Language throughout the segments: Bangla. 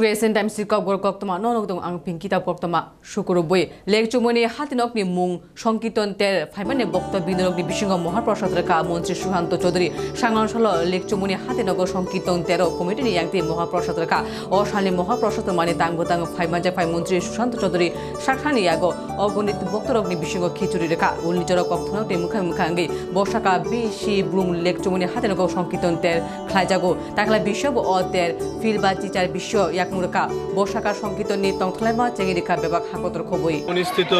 time si kok gor kok toma non dong ang pingkita kok toma shukuru boi lek chumoni hatinok ni mung সংকীর্তন তের ফাইমানে বক্তব্য বিনোদক ni বিসিংহ মহাপ্রসাদ রেখা মন্ত্রী সুশান্ত চৌধুরী সাংসল লেক চুমনি হাতিনগর সংকীর্তন তেরো কমিটি ni yakti মহাপ্রসাদ রেখা অশালী মহাপ্রসাদ মানে তাং বতাং ফাইমাজা ফাই মন্ত্রী সুশান্ত চৌধুরী সাখানি ইয়াগো অগণিত বক্তরক ni বিসিংহ খিচুড়ি রেখা উল্লিচর কক্থনক ni মুখা মুখাঙ্গি বর্ষাকা বিশি ব্রুম লেক চুমনি হাতিনগর সংকীর্তন তের খাইজাগো তাকলা বিশ্ব অ তের ফিল বা চিচার বিশ্ব ইয়াকমুরকা বর্ষাকার সংকীর্তন ni তংথলাইমা চেঙ্গি রেখা বেবাক হাকতর খবই। অনুষ্ঠিত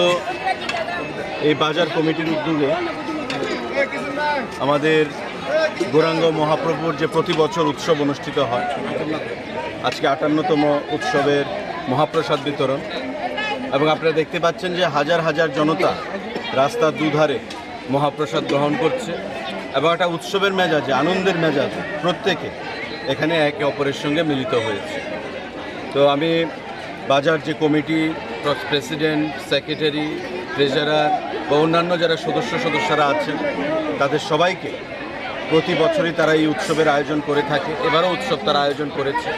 এই বাজার কমিটির উদ্যোগে আমাদের গৌরাঙ্গ মহাপ্রভুর যে প্রতি বছর উৎসব অনুষ্ঠিত হয়, আজকে আটান্নতম উৎসবের মহাপ্রসাদ বিতরণ। এবং আপনারা দেখতে পাচ্ছেন যে হাজার হাজার জনতা রাস্তার দুধারে মহাপ্রসাদ গ্রহণ করছে। এবং একটা উৎসবের মেজাজে, আনন্দের মেজাজে প্রত্যেকে এখানে একে অপরের সঙ্গে মিলিত হয়েছে। তো আমি বাজার যে কমিটি প্রেসিডেন্ট, সেক্রেটারি, ট্রেজারার বা অন্যান্য যারা সদস্য সদস্যরা আছেন, তাদের সবাইকে প্রতি বছরই তারা এই উৎসবের আয়োজন করে থাকে, এবারও উৎসব তারা আয়োজন করেছে।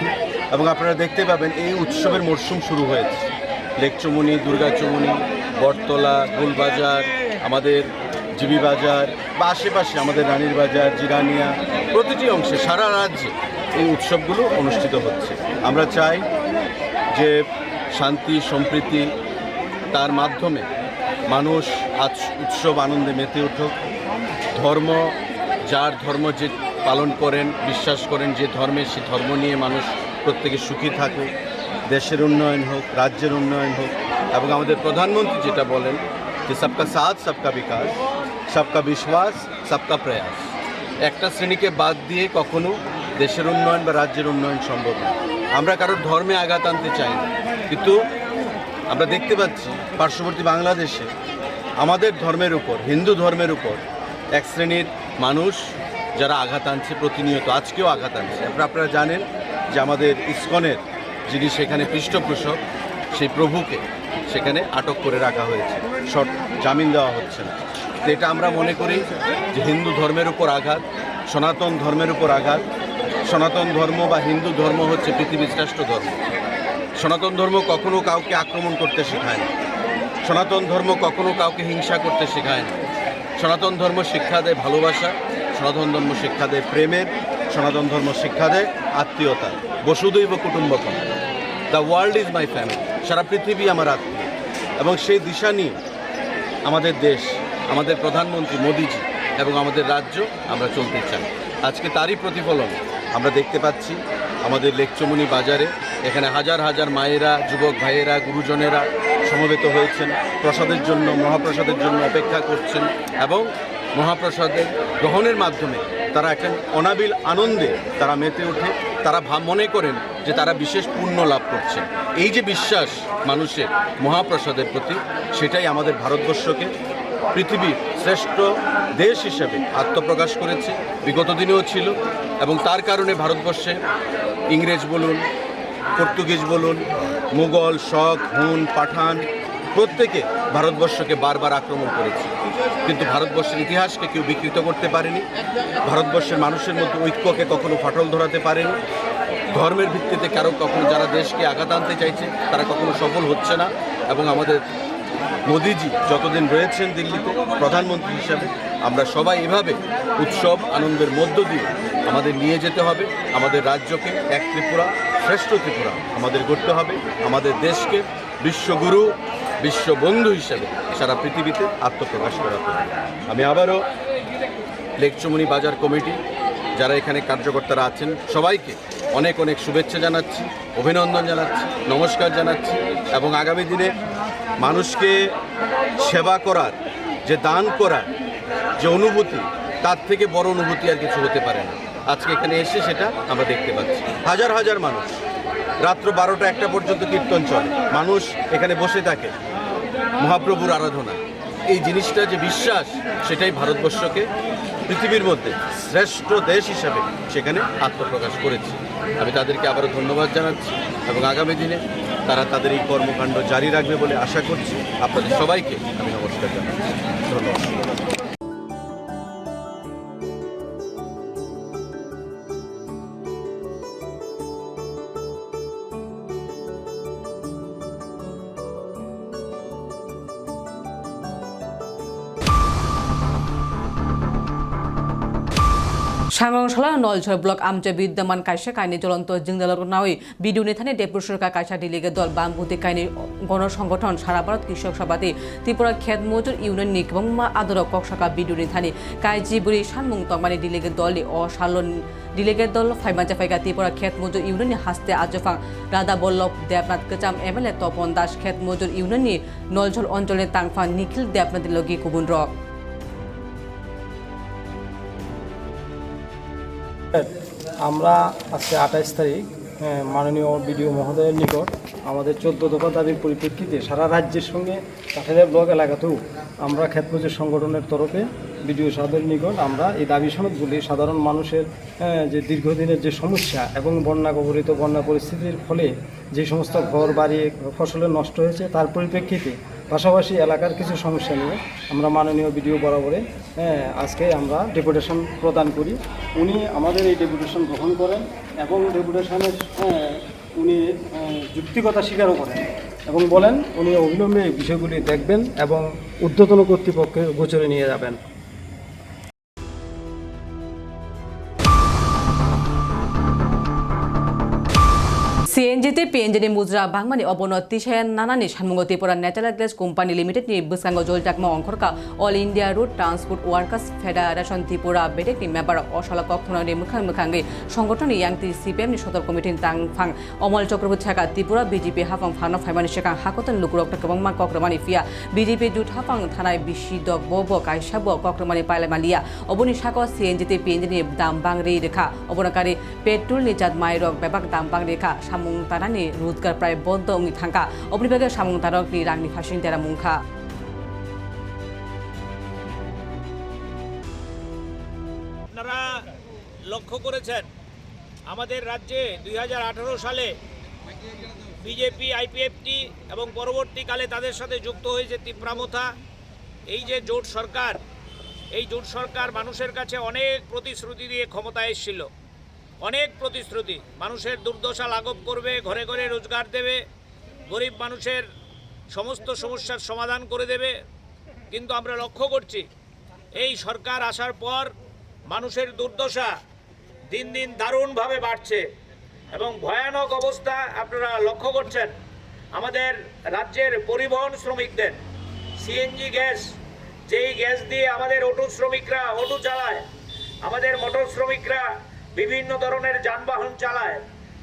এবং আপনারা দেখতে পাবেন এই উৎসবের মরশুম শুরু হয়েছে। লেকচুমুনি দুর্গাচুমুনি বটতলা, গোলবাজার, আমাদের জিবি বাজার বা আশেপাশে আমাদের রানীর বাজার, জিরানিয়া, প্রতিটি অংশে সারা রাজ্যে এই উৎসবগুলো অনুষ্ঠিত হচ্ছে। আমরা চাই যে শান্তি, সম্প্রীতি, তার মাধ্যমে মানুষ আজ উৎসব আনন্দে মেতে উঠুক। ধর্ম, যার ধর্ম যে পালন করেন, বিশ্বাস করেন যে ধর্মে, সে ধর্ম নিয়ে মানুষ প্রত্যেকে সুখী থাকুক, দেশের উন্নয়ন হোক, রাজ্যের উন্নয়ন হোক এবং আমাদের প্রধানমন্ত্রী যেটা বলেন যে সবকা সাথ, সবকা বিকাশ, সবকা বিশ্বাস, সবকা প্রয়াস। একটা শ্রেণীকে বাদ দিয়ে কখনো দেশের উন্নয়ন বা রাজ্যের উন্নয়ন সম্ভব না। আমরা কারোর ধর্মে আঘাত আনতে চাই না। কিন্তু আমরা দেখতে পাচ্ছি পার্শ্ববর্তী বাংলাদেশে আমাদের ধর্মের উপর, হিন্দু ধর্মের উপর এক শ্রেণির মানুষ যারা আঘাত আনছে, প্রতিনিয়ত আজকেও আঘাত আনছে। আপনারা আপনারা জানেন যে আমাদের ইস্কনের যিনি সেখানে পৃষ্ঠপোষক, সেই প্রভুকে সেখানে আটক করে রাখা হয়েছে। শর্ট জামিন দেওয়া হচ্ছে না। তো এটা আমরা মনে করি যে হিন্দু ধর্মের উপর আঘাত, সনাতন ধর্মের উপর আঘাত সনাতন ধর্ম বা হিন্দু ধর্ম হচ্ছে পৃথিবীর শ্রেষ্ঠ ধর্ম। সনাতন ধর্ম কখনো কাউকে আক্রমণ করতে শেখায় সনাতন ধর্ম কখনো কাউকে হিংসা করতে শেখায় না। সনাতন ধর্ম শিক্ষা দেয় ভালোবাসা, সনাতন ধর্ম শিক্ষা দেয় প্রেমের সনাতন ধর্ম শিক্ষা দেয় আত্মীয়তা বসুদৈব কুটুম্বকম। The world is my family সারা পৃথিবী আমার আত্মীয়। এবং সেই দিশা নিয়ে আমাদের দেশ, আমাদের প্রধানমন্ত্রী মোদিজি এবং আমাদের রাজ্য আমরা চলতে চাই। আজকে তারই প্রতিফলন আমরা দেখতে পাচ্ছি আমাদের লেকচমুনি বাজারে। এখানে হাজার হাজার মায়েরা, যুবক ভাইয়েরা, গুরুজনেরা সমবেত হয়েছেন। প্রসাদের জন্য, মহাপ্রসাদের জন্য অপেক্ষা করছেন এবং মহাপ্রসাদের গ্রহণের মাধ্যমে তারা একটা অনাবিল আনন্দে তারা মেতে ওঠে। তারা ভাব মনে করেন যে তারা বিশেষ পুণ্য লাভ করছে এই যে বিশ্বাস মানুষের মহাপ্রসাদের প্রতি, সেটাই আমাদের ভারতবর্ষকে পৃথিবীর শ্রেষ্ঠ দেশ হিসেবে আত্মপ্রকাশ করেছে, বিগত দিনেও ছিল, এবং তার কারণে ভারতবর্ষে ইংরেজ বলুন, পর্তুগিজ বলুন, মুঘল শক হুন, পাঠান, প্রত্যেকে ভারতবর্ষকে বারবার আক্রমণ করেছে। কিন্তু ভারতবর্ষের ইতিহাসকে কেউ বিকৃত করতে পারেনি, ভারতবর্ষের মানুষের মধ্যে ঐক্যকে কখনো ফাটল ধরাতে পারেনি, ধর্মের ভিত্তিতে কারও কখনো যারা দেশকে আঘাত আনতে চাইছে, তারা কখনো সফল হচ্ছে না, এবং আমাদের মোদিজি যতদিন রয়েছেন দিল্লিতে, প্রধানমন্ত্রী হিসাবে, আমরা সবাই এভাবে উৎসব আনন্দের মধ্য দিয়ে আমাদের নিয়ে যেতে হবে। আমাদের রাজ্যকে এক ত্রিপুরা, শ্রেষ্ঠ ত্রিপুরা আমাদের করতে হবে। আমাদের দেশকে বিশ্বগুরু, বিশ্ববন্ধু হিসেবে সারা পৃথিবীতে আত্মপ্রকাশ করাতে হবে। আমি আবারও লেকচুমনি বাজার কমিটি, যারা এখানে কার্যকর্তারা আছেন, সবাইকে অনেক অনেক শুভেচ্ছা জানাচ্ছি, অভিনন্দন জানাচ্ছি, নমস্কার জানাচ্ছি এবং আগামী দিনে মানুষকে সেবা করার, যে দান করার, যে অনুভূতি, তার থেকে বড় অনুভূতি আর কিছু হতে পারে না। আজকে এখানে এসে সেটা আমরা দেখতে পাচ্ছি। হাজার হাজার মানুষ, রাত্র বারোটা একটা পর্যন্ত কীর্তন চলে। মানুষ এখানে বসে থাকে, মহাপ্রভুর আরাধনা। এই জিনিসটা যে বিশ্বাস, সেটাই ভারতবর্ষকে পৃথিবীর মধ্যে শ্রেষ্ঠ দেশ হিসাবে সেখানে আত্মপ্রকাশ করেছে। আমি তাদেরকে আবারও ধন্যবাদ জানাচ্ছি এবং আগামী দিনে তারা তাদের এই কর্মকাণ্ড জারি রাখবে বলে আশা করছি। আপনাদের সবাইকে আমি নমস্কার জানাচ্ছি। ধন্যবাদ। সাংরংশালা নলঝর ব্লক আমচে বিদ্যমান কাইসা কাইনি জ্বলন্ত জিংদালর নাওই বিডিও নেথানে ডেপুর সরকার কাইসা ডিলিগে দল বামভূতি কাইনি গণসংগঠন সারা ভারত কৃষক সভাতে ত্রিপুরা খেত মজুর ইউনিয়ন নিক এবং মা আদরক কক্সাকা বিডিও নেথানে কাইজি বুড়ি সানমুং তমানি ডিলিগে দলে অশালন ডিলিগেট দল ফাইমা ফাইগা ত্রিপুরা খেত মজুর ইউনিয়নে হাসতে আজফাং রাধা বল্লভ দেবনাথ কাচাম এমএলএ তপন দাস খেত মজুর ইউনিয়নে নলঝর অঞ্চলে তাংফা নিখিল দেবনাথের লগি কুবুন রক আমরা আজকে আঠাইশ তারিখ হ্যাঁ, মাননীয় বিডিও মহোদয়ের নিকট আমাদের চোদ্দ দফা দাবির পরিপ্রেক্ষিতে সারা রাজ্যের সঙ্গে কাঠালিয়া ব্লক এলাকাতেও আমরা ক্ষেতমজুর সংগঠনের তরফে বিডিও সাহেবের নিকট আমরা এই দাবি সনদগুলি সাধারণ মানুষের হ্যাঁ, যে দীর্ঘদিনের যে সমস্যা এবং বন্যা কবলিত বন্যা পরিস্থিতির ফলে যে সমস্ত ঘর বাড়ি ফসলের নষ্ট হয়েছে তার পরিপ্রেক্ষিতে পাশাপাশি এলাকার কিছু সমস্যা নিয়ে আমরা মাননীয় বিডিও বরাবরে হ্যাঁ, আজকে আমরা ডেপুটেশন প্রদান করি। উনি আমাদের এই ডেপুটেশন গ্রহণ করেন এবং ডেপুটেশনের হ্যাঁ, উনি হ্যাঁ, যুক্তিকতা স্বীকারও করেন এবং বলেন উনি অবিলম্বে এই বিষয়গুলি দেখবেন এবং ঊর্ধ্বতন কর্তৃপক্ষের গোচরে নিয়ে যাবেন। সিএনজিতে পিএনজিনি মুজরা বাংমানি অবনতি। সায়ান নানানি সানমুঙ্গ Tripura natural gas company limited নি বুসাঙ্গ জলটাকমা অঙ্করকা all India road transport workers federation Tripura বেটেক নি মেম্বার অশালা কক্ষণনি মুখাং মুখাঙ্গে সংগঠননি ইয়াংতি সিপিএম নি সদর কমিটি তাংফাং অমল চক্রবর্তী ছাকা ত্রিপুরা বিজেপি হাফাং ফানো ফাইমানি শেখাং হাকতন লুকুরক কবংমা কক্রমানি ফিয়া। বিজেপি জুট হাফাং থানায় বিশি দক বব কাইসাব কক্রমানি পাইলামালিয়া। অবনি সাক সিএনজিতে পিএনজিনি দাম বাংরি রেখা। অবনকারী পেট্রোল নি জাত মাইরক বেবাক দাম বাং রেখা সামুং তানানি রোজগার প্রায় বন্ধ অঙ্গি থাকা অবনিবাগে সামুং তারক নি রাংনি ফাসিং তেরা মুংখা। আপনারা লক্ষ্য করেছেন, আমাদের রাজ্যে দুই হাজার আঠারো সালে বিজেপি আইপিএফটি এবং পরবর্তীকালে তাদের সাথে যুক্ত হয়েছে তিপ্রামথা এই যে জোট সরকার, এই জোট সরকার মানুষের কাছে অনেক প্রতিশ্রুতি দিয়ে ক্ষমতায় এসেছিল। অনেক প্রতিশ্রুতি। মানুষের দুর্দশা লাঘব করবে, ঘরে ঘরে রোজগার দেবে, গরিব মানুষের সমস্ত সমস্যার সমাধান করে দেবে। কিন্তু আমরা লক্ষ্য করছি, এই সরকার আসার পর মানুষের দুর্দশা দিন দিন দারুণভাবে বাড়ছে এবং ভয়ানক অবস্থা আপনারা লক্ষ্য করছেন। আমাদের রাজ্যের পরিবহন শ্রমিকদের সিএনজি গ্যাস, যেই গ্যাস দিয়ে আমাদের অটো শ্রমিকরা অটো চালায়, আমাদের মোটর শ্রমিকরা বিভিন্ন ধরনের যানবাহন চালায়।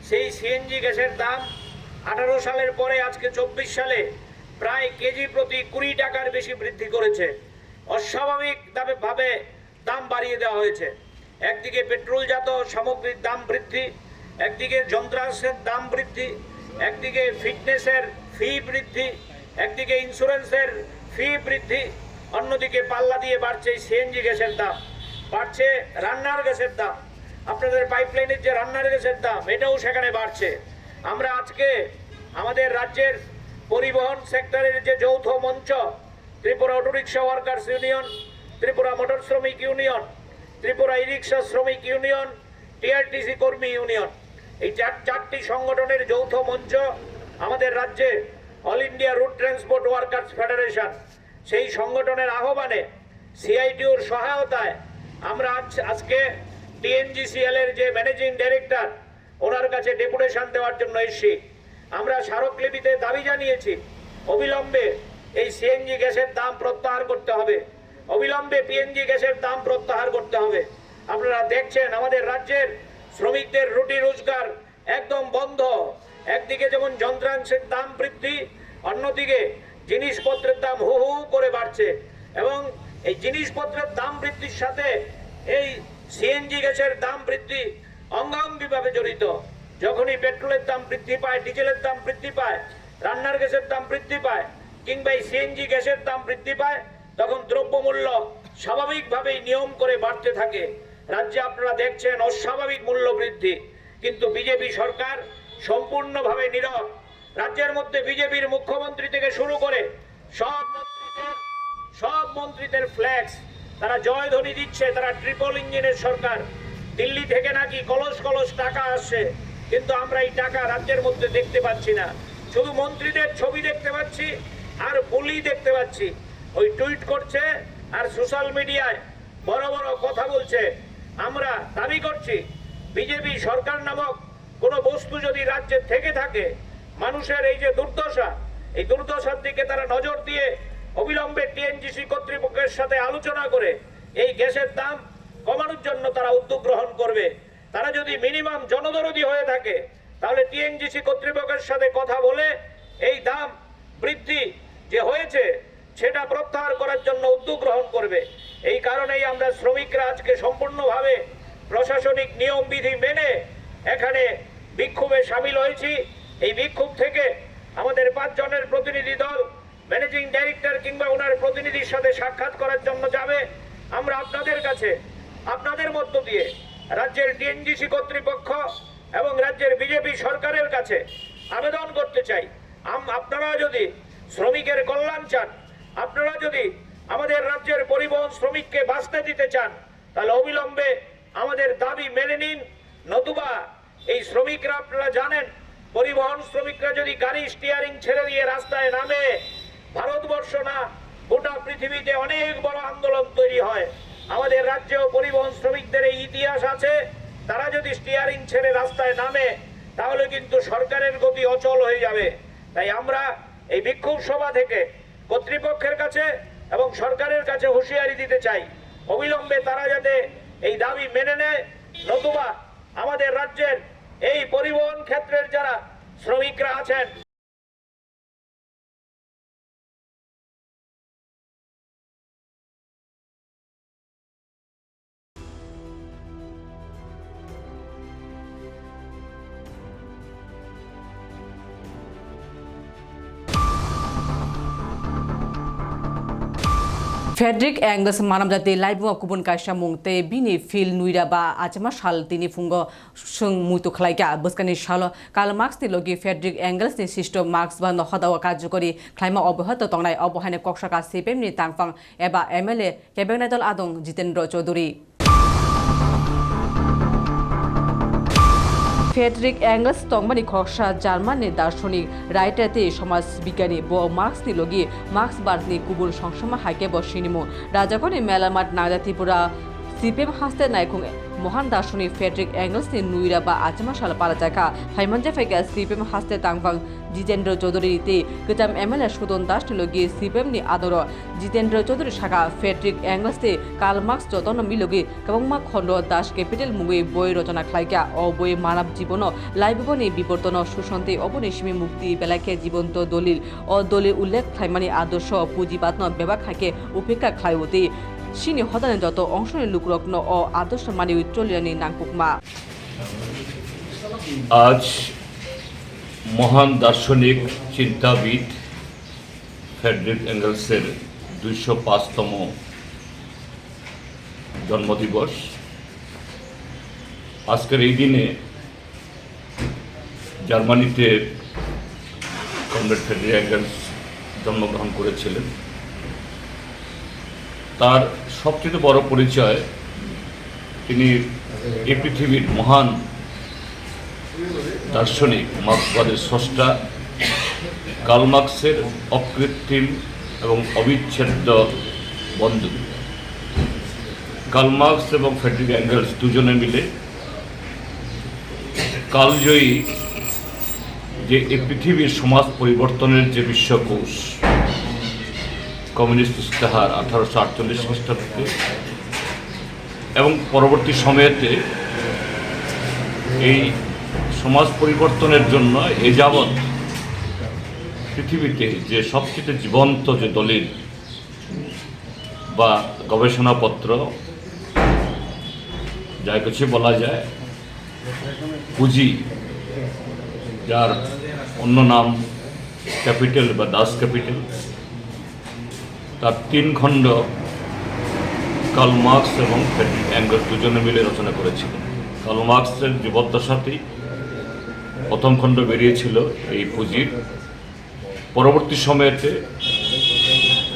সেই সিএনজি গ্যাসের দাম আঠারো সালের পরে, আজকে চব্বিশ সালে প্রায় কেজি প্রতি কুড়ি টাকার বেশি বৃদ্ধি করেছে। অস্বাভাবিক ভাবে দাম বাড়িয়ে দেওয়া হয়েছে। একদিকে পেট্রোলজাত সামগ্রীর দাম বৃদ্ধি, একদিকে যন্ত্রাংশের দাম বৃদ্ধি, একদিকে ফিটনেসের ফি বৃদ্ধি, একদিকে ইন্স্যুরেন্সের ফি বৃদ্ধি, অন্যদিকে পাল্লা দিয়ে বাড়ছে সিএনজি গ্যাসের দাম। বাড়ছে রান্নার গ্যাসের দাম। আপনাদের পাইপলাইনের যে রান্নার গ্যাসের দাম, এটাও সেখানে বাড়ছে। আমরা আজকে আমাদের রাজ্যের পরিবহন সেক্টরের যে যৌথ মঞ্চ, Tripura auto rickshaw workers union, Tripura motor শ্রমিক ইউনিয়ন, ত্রিপুরা ই রিক্সা শ্রমিক ইউনিয়ন টিআরটিসি কর্মী ইউনিয়ন, এই চার, চারটি সংগঠনের যৌথ মঞ্চ আমাদের রাজ্যে all India route transport workers federation. সেই সংগঠনের আহ্বানে সিআইটিউর সহায়তায় আমরা আজ, আজকে টিএনজিসিএল এর যে ম্যানেজিং ডাইরেক্টর, ওনার কাছে ডেপুটেশন দেওয়ার জন্য এসেছি। আমরা স্মারকলিপিতে দাবি জানিয়েছি, অবিলম্বে এই সিএনজি গ্যাসের দাম প্রত্যাহার করতে হবে। অবিলম্বে পিএনজি গ্যাসের দাম প্রত্যাহার করতে হবে। আপনারা দেখছেন, আমাদের রাজ্যের শ্রমিকদের রুটি রোজগার একদম বন্ধ। একদিকে যেমন যন্ত্রাংশের দাম বৃদ্ধি, অন্যদিকে জিনিসপত্রের দাম হু হু করে বাড়ছে। এবং এই জিনিসপত্রের দাম বৃদ্ধির সাথে এই সিএনজি গ্যাসের দাম বৃদ্ধি অঙ্গাঙ্গিভাবে জড়িত। যখনই পেট্রোলের দাম বৃদ্ধি পায়, ডিজেলের দাম বৃদ্ধি পায়, রান্নার গ্যাসের দাম বৃদ্ধি পায়, কিংবা এই সিএনজি গ্যাসের দাম বৃদ্ধি পায়, তখন দ্রব্যমূল্য স্বাভাবিকভাবেই নিয়ম করে বাড়তে থাকে। রাজ্যে আপনারা দেখছেন অস্বাভাবিক মূল্য বৃদ্ধি। কিন্তু বিজেপি সরকার সম্পূর্ণভাবে নীরব। রাজ্যের মধ্যে বিজেপির মুখ্যমন্ত্রী থেকে শুরু করে সব মন্ত্রীদের সব মন্ত্রীদের ফ্ল্যাক্স তারা জয়ধ্বনি দিচ্ছে, তারা ট্রিপল ইঞ্জিনের সরকার। দিল্লি থেকে নাকি কলস কলস টাকা আসছে, কিন্তু আমরা এই টাকা রাজ্যের মধ্যে দেখতে পাচ্ছি না। শুধু মন্ত্রীদের ছবি দেখতে পাচ্ছি, আর বলি দেখতে পাচ্ছি। ওই টুইট করছে, আর সোশ্যাল মিডিয়ায় বড় বড় কথা বলছে। আমরা দাবি করছি, বিজেপি সরকার নামক কোনো বস্তু যদি রাজ্যে থেকে থাকে, মানুষের এই যে দুর্দশা, এই দুর্দশার দিকে তারা নজর দিয়ে অবিলম্বে টিএনজিসি কর্তৃপক্ষের সাথে আলোচনা করে এই গ্যাসের দাম কমানোর জন্য তারা উদ্যোগ গ্রহণ করবে। তারা যদি মিনিমাম জনদরদি হয়ে থাকে, তাহলে টিএনজিসি কর্তৃপক্ষের সাথে কথা বলে এই দাম বৃদ্ধি যে হয়েছে, সেটা প্রত্যাহার করার জন্য উদ্যোগ গ্রহণ করবে। এই কারণেই আমরা শ্রমিকরা আজকে সম্পূর্ণভাবে প্রশাসনিক নিয়ম বিধি মেনে এখানে বিক্ষোভে সামিল হয়েছি। এই বিক্ষোভ থেকে আমাদের পাঁচজনের প্রতিনিধি দল ম্যানেজিং ডাইরেক্টর কিংবা ওনার প্রতিনিধির সাথে সাক্ষাৎ করার জন্য যাবে, আমরা আপনাদের কাছে, আপনাদের মধ্য দিয়ে রাজ্যের ডিএনজিসি কর্তৃপক্ষ এবং রাজ্যের বিজেপি সরকারের কাছে আবেদন করতে চাই। আপনারা যদি শ্রমিকের কল্যাণ চান, আপনারা যদি আমাদের রাজ্যের পরিবহন শ্রমিককে বাঁচতে দিতে চান, তাহলে অবিলম্বে আমাদের দাবি মেনে নিন। নতুবা এই শ্রমিকরা আপনারা জানেন, পরিবহন শ্রমিকরা যদি গাড়ি স্টিয়ারিং ছেড়ে দিয়ে রাস্তায় নামে ভারতবর্ষ না, গোটা পৃথিবীতে অনেক বড় আন্দোলন তৈরি হয়। আমাদের রাজ্যেও পরিবহন শ্রমিকদের এই ইতিহাস আছে। তারা যদি স্টিয়ারিং ছেড়ে রাস্তায় নামে, তাহলে কিন্তু সরকারের গতি অচল হয়ে যাবে। তাই আমরা এই বিক্ষোভ সভা থেকে কর্তৃপক্ষের কাছে এবং সরকারের কাছে হুঁশিয়ারি দিতে চাই। অবিলম্বে তারা যাতে এই দাবি মেনে নেয়, নতুবা আমাদের রাজ্যের এই পরিবহন ক্ষেত্রের যারা শ্রমিকরা আছেন ফ্রেডরিক মানব জাতি লাইবুয়া কুবন কাইসা মুংতে বিনি ফিল নুইরা বা আচমা সাল তিনি ফুঙ্গ সং মুতু খলাইকা। বসকানি সাল কাল মার্কস তি লগি ফ্রেডরিক অ্যাঙ্গলস নি সৃষ্ট মার্কস বা নহদাও কার্যকরী খ্লাইমা অবহত তংনাই অবহানে কক্সাকা সিপিএম নি তাংফং। এবা এমএলএ কেবেগনাইদল আদং, জিতেন্দ্র চৌধুরী। ফেডরিক অ্যাঙ্গলস তংমানি খসা জার্মানের দার্শনিক রাইটাতে সমাজ বিজ্ঞানী ব মার্কসনি লগি মার্কসবার্গনি কুবুল সংসমা হাইকে বসিনিমু রাজাগণে মেলামাট নাগা ত্রিপুরা, সিপিএম হাসতে নাইকুং মহান দার্শনিক ফেডরিক অ্যাঙ্গলসনি নুইরা বা সাল পালাজাকা হাইমানজা ফাইকা সিপিএম হাস্তে তাংবাং জিতেন্দ্র চৌধুরী তে গতাম এমএলএ সুদন দাস লগি সিপিএম নি আদর। জিতেন্দ্র চৌধুরী শাখা ফেডরিক অ্যাঙ্গলসতে কাল মার্কস যতন মিলগি, কবংমা খণ্ড দাস ক্যাপিটেল মুগৈ বই রচনা খাইকা অ বই মানব জীবন লাইবনি বিবর্তন সুশান্তি অবনিসীমি মুক্তি বেলাকে জীবন্ত দলিল। অ দলিল উল্লেখ খাইমানি আদর্শ পুঁজিবাত্ন বেবাক খাইকে উপেক্ষা খাইওতে সিনি হদানে যত অংশনি লুকরত্ন ও আদর্শ মানি চলিয়ানি নাংপুকমা আজ মহান দার্শনিক চিন্তাবিদ ফেডরিক অ্যাঙ্গেলসের দুইশো পাঁচতম জন্মদিবস। আজকের এই দিনে জার্মানিতে কমরেড ফেডরিক অ্যাঙ্গেলস জন্মগ্রহণ করেছিলেন। তার সবচেয়ে বড় পরিচয় তিনি এই পৃথিবীর মহান দার্শনিক, মার্ক্সবাদের স্রষ্টা কালমার্ক্সের অকৃত্রিম এবং অবিচ্ছেদ্য বন্ধু। কালমার্ক্স এবং ফেডরিক অ্যাঙ্গেলস দুজনে মিলে কালজয়ী যে এই পৃথিবীর সমাজ পরিবর্তনের যে বিশ্বকোষ কমিউনিস্ট ইস্তেহার আঠারোশো আটচল্লিশ খ্রিস্টাব্দে। এবং পরবর্তী সময়েতে এই সমাজ পরিবর্তনের জন্য এ যাবৎ পৃথিবীতে যে সবচেয়ে জীবন্ত যে দলিল বা গবেষণাপত্র, যা কিছু বলা যায়, পুঁজি, যার অন্য নাম ক্যাপিটাল বা দাস ক্যাপিটাল তার তিন খণ্ড কার্ল মার্কস এবং ফ্রেডরিক অ্যাঙ্গেলস দুজনে মিলে রচনা করেছিলেন। কার্ল মার্কসের জীবদ্দশাতেই প্রথম খণ্ড বেরিয়েছিল এই পুঁজির। পরবর্তী সময়েতে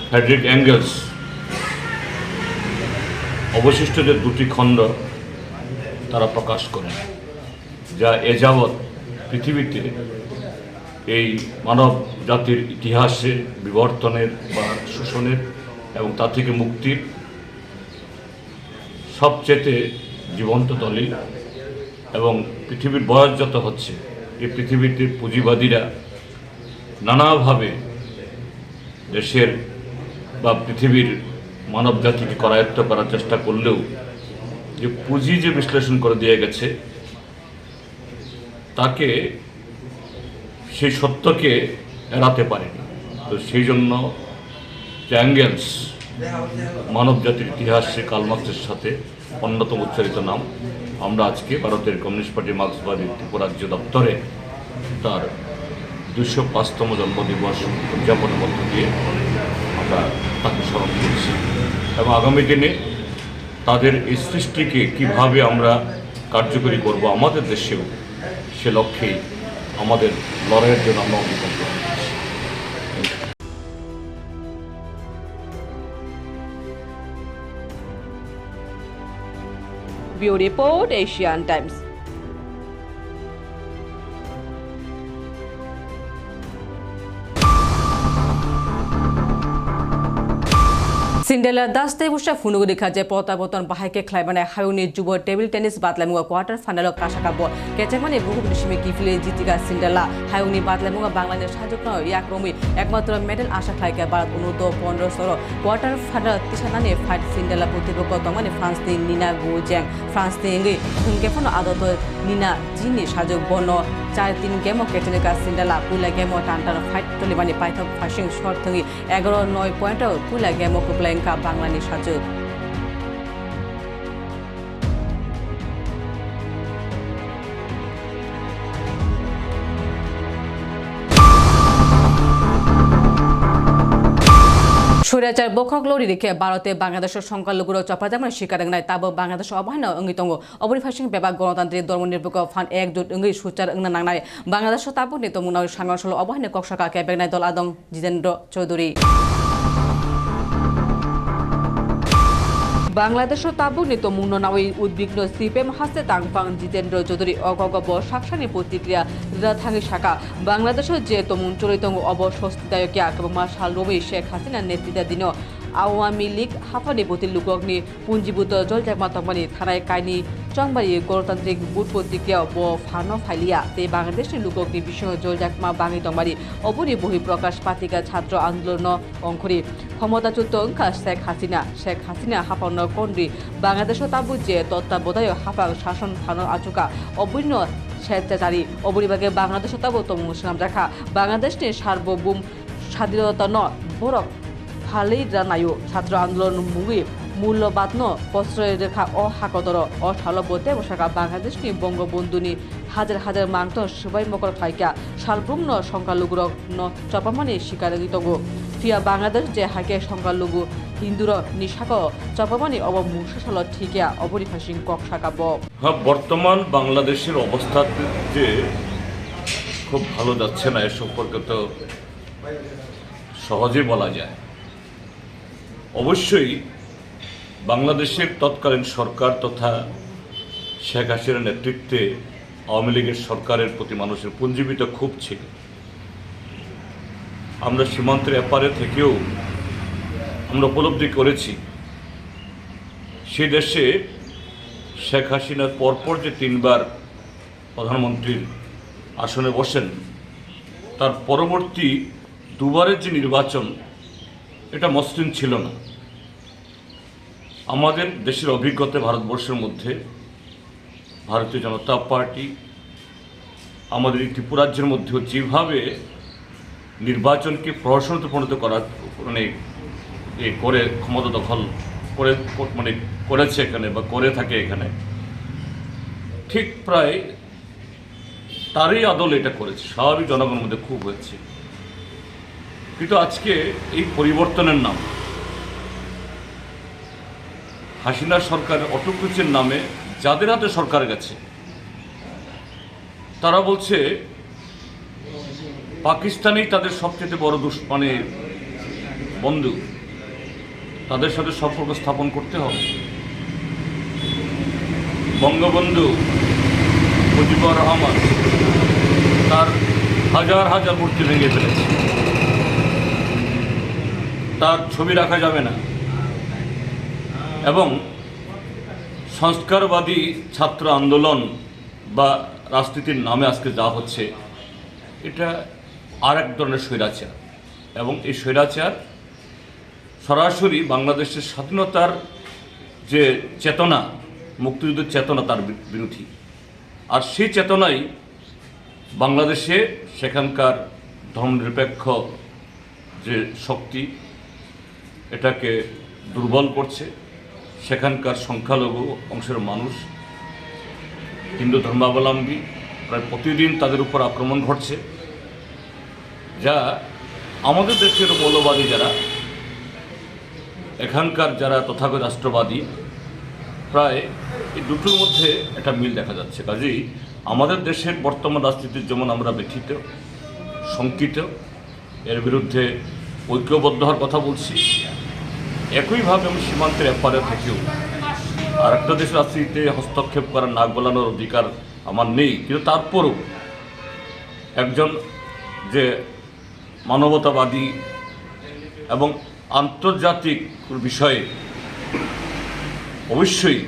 ফ্রেডরিক অ্যাঙ্গেলস অবশিষ্ট যে দুটি খণ্ড তারা প্রকাশ করেন, যা এ যাবৎ পৃথিবীতে এই মানব জাতির ইতিহাসে বিবর্তনের বা শোষণের এবং তা থেকে মুক্তির সবচেয়ে জীবন্ত দলিল এবং পৃথিবীর বয়স যত হচ্ছে, এই পৃথিবীতে পুঁজিবাদীরা নানাভাবে দেশের বা পৃথিবীর মানব জাতিকে করায়ত্ত করার চেষ্টা করলেও যে পুঁজি যে বিশ্লেষণ করে দিয়ে গেছে, তাকে সেই সত্যকে এড়াতে পারেনি। তো সেই জন্য ট্যাঙ্গেলস মানব জাতির ইতিহাসে কালমার্ক্সের সাথে অন্যতম উচ্চারিত নাম। আমরা আজকে ভারতের কমিউনিস্ট পার্টি মার্ক্সবাদী ত্রিপুরাজ্য দপ্তরে তার দুশো পাঁচতম জন্মদিবস উদযাপনের মধ্য দিয়ে আমরা তাকে স্মরণ করছি। এবং আগামী দিনে তাদের এই সৃষ্টিকে কীভাবে আমরা কার্যকরী করব আমাদের দেশেও সে লক্ষ্যেই আমাদের লড়াইয়ের জন্য আমরা অঙ্গীকার করছি ব্যুরো রিপোর্ট এশিয়ান টাইমস দাস্তে বুসা ফুনুগুদি খাজে প্রত্যাবর্তন বাহাইকে খ্লাইবানে হায়ুনি যুব টেবিল টেনিস বাতলামুগা কোয়ার্টার ফাইনাল কাশাকাব কেচামানে বহু দশমিক কিফিলে জিতিকা সিন্ডেলা। হায়ুনি বাতলামুগা বাংলাদেশ সাজুক ইয়াক্রমি একমাত্র মেডেল আশা খাইকে ভারত অনুর্ধ পনেরো সর কোয়ার্টার ফাইনাল তিসানানি ফাইট সিন্ডেলা প্রতিপক্ষ তমানে ফ্রান্স নি নিনা গুজেং ফ্রান্স নি ইংগি হংকেফন আদত নিনা জিনি সাজুক বন চার তিন গেমো কেটেনিকা সিন্ডালা। পুলা গেমও টানটান ফাইট তলিবানি পাইথক ফাশিং শর্ত থঙ্গি এগারো নয় পয়েন্টও পুলা গেমও কুপ্লাইঙ্কা বাংলানি সাজুক স্বৈরাচার বখগলরি রেখে ভারতে বাংলাদেশের সংখ্যালঘুর চপাজামার শিকার নাই তাবো বাংলাদেশ অবহান্য অঙ্গিতঙ্গ। অবরিফাসিং বেবা গণতান্ত্রিক ধর্ম ধর্মনিরপেক্ষ ফান একজোট অঙ্গি সুচার অঙ্গ নাংনায় বাংলাদেশ তাবো নিত মুনার সাংসল অবহান্য কক্সকা কেবেগনাই দল আদম জিতেন্দ্র চৌধুরী। বাংলাদেশ তাবুক নিত মুন্ননাওই উদ্বিগ্ন সিপিএম হাসে তাংপাং জিতেন্দ্র চৌধুরী অগগব সাকসানি প্রতিক্রিয়া রাথাঙ্গি শাখা। বাংলাদেশের যে তমুন চলিত অব স্বস্তিদায়ক এবং মার্শাল রবি শেখ হাসিনার নেতৃত্বাধীন আওয়ামী লীগ হাফানি বতি লুকগনি পুঞ্জীভূত জলজাকমা তংমানি থানায় কাইনি চংবারি গণতান্ত্রিক বুট প্রতিক্রিয়া ব ফানো ফাইলিয়া তে বাংলাদেশের লুকগনি বিষয় জলজাকমা বাঙি তংবারি অবনি বহিঃপ্রকাশ পাতিকা ছাত্র আন্দোলন অঙ্করি। ক্ষমতাচ্যুত অঙ্কা শেখ হাসিনা। শেখ হাসিনা হাফান্ন কন্ডি বাংলাদেশ তাবু যে তত্ত্বাবধায়ক হাফাং শাসন ফানো আচুকা অবন্য স্বেচ্ছাচারী। অবরিভাগে বাংলাদেশ তাবু তমু মুসলাম রাখা। বাংলাদেশ নিয়ে সার্বভৌম স্বাধীনতা ন ভালেই জানায়ো ছাত্র আন্দোলন মুগি ন প্রশ্রয় রেখা অ হাকদর অ ঠালবতে বসাকা বাংলাদেশনি বঙ্গবন্ধুনি হাজার হাজার মাংত সবাই মকর খাইকা সালব্রুম ন সংখ্যালঘুর ন চপামানি গীতগ ফিয়া বাংলাদেশ যে হাকে সংখ্যালঘু হিন্দুর নিশাক চপামানি অব মুসাল ঠিকিয়া অবরিফাসিং কক শাকাব। হ্যাঁ বর্তমান বাংলাদেশের অবস্থা যে খুব ভালো যাচ্ছে না, এ সম্পর্কে তো সহজে বলা যায়। অবশ্যই বাংলাদেশের তৎকালীন সরকার তথা শেখ হাসিনার নেতৃত্বে আওয়ামী লীগের সরকারের প্রতি মানুষের পুঞ্জীবিত খুব ছিল। আমরা সীমান্তের এপারে থেকেও আমরা উপলব্ধি করেছি, সে দেশে শেখ হাসিনার পরপর যে তিনবার প্রধানমন্ত্রীর আসনে বসেন, তার পরবর্তী দুবারের যে নির্বাচন, এটা মসৃণ ছিল না। আমাদের দেশের অভিজ্ঞতা ভারতবর্ষের মধ্যে ভারতীয় জনতা পার্টি, আমাদের এই ত্রিপুরাজ্যের মধ্যেও যেভাবে নির্বাচনকে প্রহসনতে পরিণত করার মানে এ করে, ক্ষমতা দখল করে মানে করেছে এখানে বা করে থাকে এখানে, ঠিক প্রায় তারই আদল এটা করেছে। স্বাভাবিক জনগণের মধ্যে খুব হয়েছে। কিন্তু আজকে এই পরিবর্তনের নাম হাসিনা সরকারের অটোক্রেসির নামে যাদের হাতে সরকার গেছে। তারা বলছে, পাকিস্তানেই তাদের সবচেয়ে বড় মানে বন্ধু। তাদের সাথে সম্পর্ক স্থাপন করতে হবে। বঙ্গবন্ধু মুজিবুর রহমান তার হাজার হাজার মূর্তি ভেঙে ফেলেছে। তার ছবি রাখা যাবে না। এবং সংস্কারবাদী ছাত্র আন্দোলন বা রাজনীতির নামে আজকে যা হচ্ছে, এটা আর এক ধরনের স্বৈরাচার। এবং এই স্বৈরাচার সরাসরি বাংলাদেশের স্বাধীনতার যে চেতনা, মুক্তিযুদ্ধের চেতনা তার বিরোধী। আর সেই চেতনাই বাংলাদেশে সেখানকার ধর্মনিরপেক্ষ যে শক্তি, এটাকে দুর্বল করছে। সেখানকার সংখ্যালঘু অংশের মানুষ, হিন্দু ধর্মাবলম্বী, প্রায় প্রতিদিন তাদের উপর আক্রমণ ঘটছে। যা আমাদের দেশের মৌলবাদী যারা, এখানকার যারা তথাগত রাষ্ট্রবাদী, প্রায় এই দুটোর মধ্যে একটা মিল দেখা যাচ্ছে। কাজেই আমাদের দেশের বর্তমান রাজনীতির যেমন আমরা ব্যথিত, শঙ্কিত, এর বিরুদ্ধে ঐক্যবদ্ধ হওয়ার কথা বলছি একইভাবে আমি সীমান্তের এপারে থাকিও। আর একটা দেশের রাজনীতিতে হস্তক্ষেপ করার, নাক গলানোর অধিকার আমার নেই। কিন্তু তারপরও একজন যে মানবতাবাদী এবং আন্তর্জাতিক বিষয়ে অবশ্যই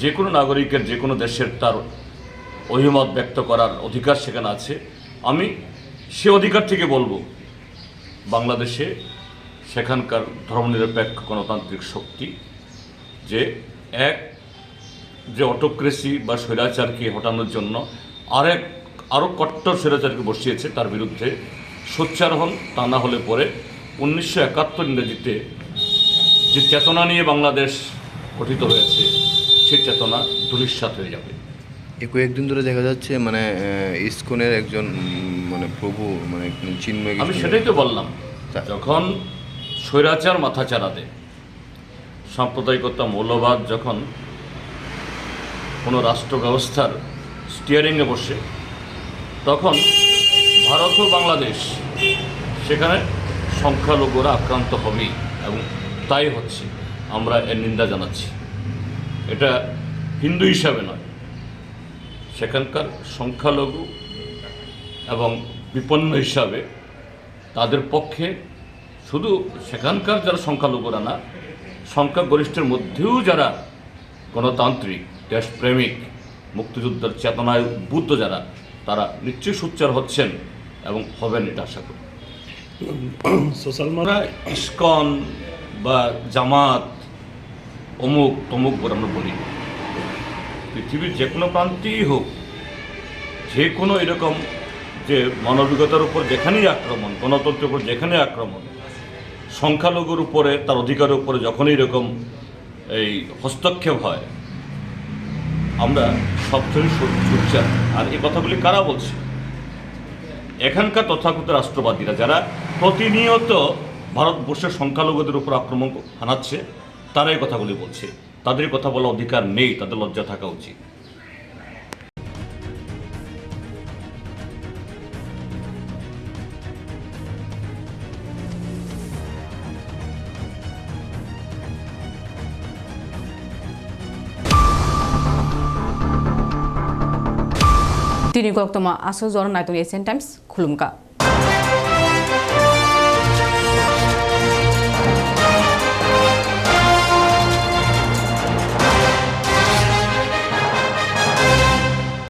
যে কোনো নাগরিকের, যে কোনো দেশের তার অভিমত ব্যক্ত করার অধিকার সেখানে আছে। আমি সে অধিকার থেকে বলব, বাংলাদেশে সেখানকার ধর্মনিরপেক্ষ গণতান্ত্রিক শক্তি যে এক যে অটোক্রেসি বা স্বৈরাচারকে হটানোর জন্য আরেক আরও কট্টর স্বৈরাচারকে বসিয়েছে তার বিরুদ্ধে সোচ্চার হন তা না হলে পরে উনিশশো একাত্তর ইংরেজিতে যে চেতনা নিয়ে বাংলাদেশ গঠিত হয়েছে সেই চেতনা ধূলিসাৎ হয়ে যাবে। কয়েকদিন ধরে দেখা যাচ্ছে মানে ইস্কনের একজন মানে প্রভু মানে চিন্ময় আমি সেটাই তো বললাম। যখন স্বৈরাচার মাথা চাড়াতে। সাম্প্রদায়িকতা মৌলবাদ যখন কোনো রাষ্ট্র ব্যবস্থার স্টিয়ারিংয়ে বসে, তখন ভারত ও বাংলাদেশ সেখানে সংখ্যালঘুরা আক্রান্ত হবেই এবং তাই হচ্ছে আমরা এর নিন্দা জানাচ্ছি। এটা হিন্দু হিসাবে নয়। সেখানকার সংখ্যালঘু এবং বিপন্ন হিসাবে তাদের পক্ষে শুধু সেখানকার যারা সংখ্যালঘুরা না সংখ্যাগরিষ্ঠের মধ্যেও যারা গণতান্ত্রিক দেশপ্রেমিক মুক্তিযুদ্ধের চেতনায় উদ্বুদ্ধ যারা তারা নিশ্চয়ই সোচ্চার হচ্ছেন এবং হবেন এটা আশা করি। আমরা ইস্কন বা জামাত অমুক তমুক বলে আমরা বলি। পৃথিবীর যে কোনো প্রান্তেই হোক যে কোনো এরকম যে মানবিকতার উপর যেখানেই আক্রমণ গণতন্ত্রের উপর যেখানে আক্রমণ সংখ্যালঘুর উপরে, তার অধিকারের উপরে যখনই এরকম এই হস্তক্ষেপ হয়, আমরা সবসময় সোচ্চার আর এই কথাগুলি কারা বলছে? এখানকার তথাকথিত রাষ্ট্রবাদীরা, যারা প্রতিনিয়ত ভারতবর্ষের সংখ্যালঘুদের উপর আক্রমণ হানাচ্ছে তারা এই কথাগুলি বলছে। তাদের কথা বলার অধিকার নেই, তাদের লজ্জা থাকা উচিত। Toma aso zor na to Asian Times khulumka.